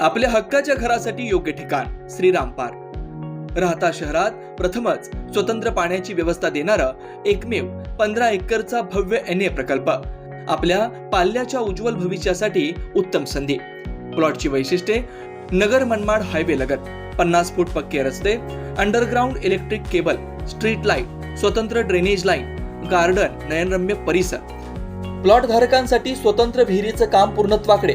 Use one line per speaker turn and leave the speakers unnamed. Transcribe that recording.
आपल्या हक्काच्या घरासाठी योग्य ठिकाण श्रीराम पार्क. राहता शहरात प्रथमच स्वतंत्र पाण्याची व्यवस्था देणारा एकमेव पंधरा एकरचा भव्य एन ए प्रकल्प. आपल्या पाल्याच्या उज्ज्वल भविष्यासाठी उत्तम संधी. प्लॉटची वैशिष्ट्ये नगर मनमाड हायवे लगत पन्नास फूट पक्के रस्ते underground electric cable street light स्वतंत्र ड्रेनेज लाईन गार्डन नयनरम्य परिसर. प्लॉट धारकांसाठी स्वतंत्र विहिरीचं काम पूर्णत्वाकडे.